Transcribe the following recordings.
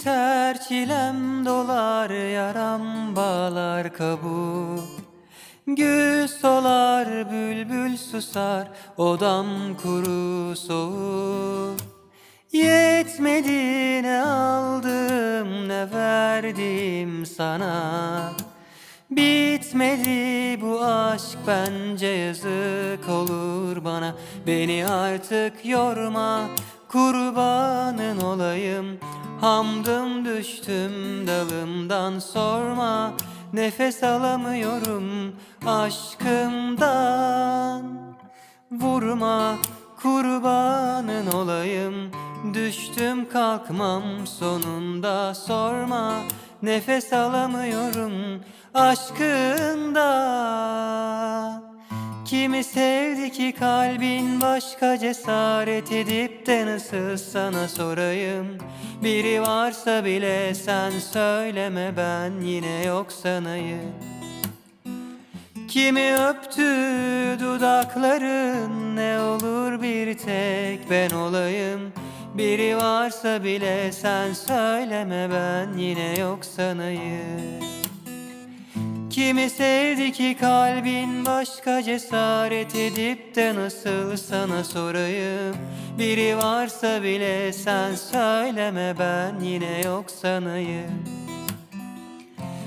biter çilem dolar yaram bağlar kabuğu Gül solar bülbül susar odam kuru soğuk. Yetmedi ne aldım ne verdim sana? Bitmedi bu aşk bence yazık olur bana. Beni artık yorma kurbanın olayım Hamdım düştüm dalımdan sorma. Nefes alamıyorum aşkımdan. Vurma kurbanın olayım. Düştüm kalkmam sonunda sorma. Nefes alamıyorum aşkından Kimi sevdi ki kalbin başka cesaret edip de nasıl sana sorayım? Biri varsa bile sen söyleme ben yine yok sanayım. Kimi öptü dudakların ne olur bir tek ben olayım? Biri varsa bile sen söyleme ben yine yok sanayım Kimi sevdi ki kalbin başka cesaret edip de nasıl sana sorayım? Biri varsa bile sen söyleme ben yine yok sanayım.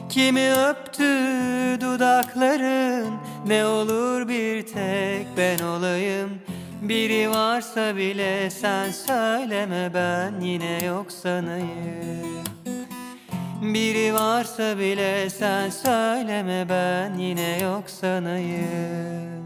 Kimi öptü dudakların ne olur bir tek ben olayım? Biri varsa bile sen söyleme ben yine yok sanayım Biri varsa bile sen söyleme ben yine yok sanayım